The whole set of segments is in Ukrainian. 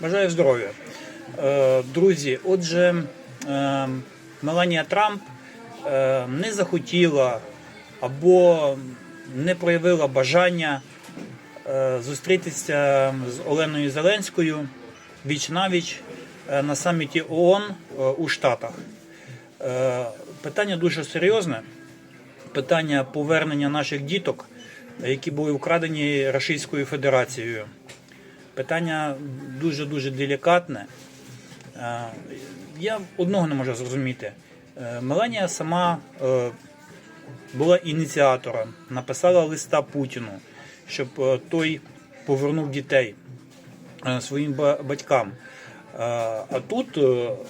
Бажаю здоров'я. Е, Друзі, отже, е, Меланія Трамп е, не захотіла або не проявила бажання е, зустрітися з Оленою Зеленською віч навіч на саміті ООН у Штатах. Питання дуже серйозне. Питання повернення наших діток, які були вкрадені Російською Федерацією. Питання дуже-дуже делікатне. Е, Я одного не можу зрозуміти. Е, Меланія сама е, була ініціатором, написала листа Путіну, щоб той повернув дітей своїм батькам. А тут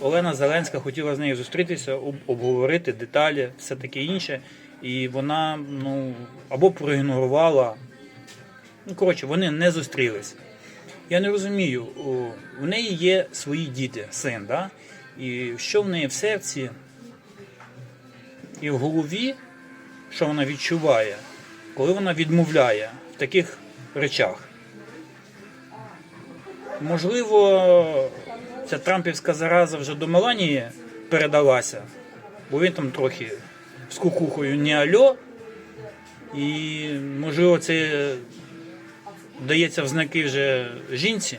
Олена Зеленська хотіла з нею зустрітися, обговорити деталі, все таке інше. І вона ну, або проігнорувала. Ну, коротше, вони не зустрілись. Я не розумію, в неї є свої діти, син, да? і що в неї в серці і в голові, що вона відчуває, коли вона відмовляє в таких речах. Можливо, ця трампівська зараза вже до Меланії передалася, бо він там трохи з кукухою не альо, і можливо це дається в знаки вже жінці.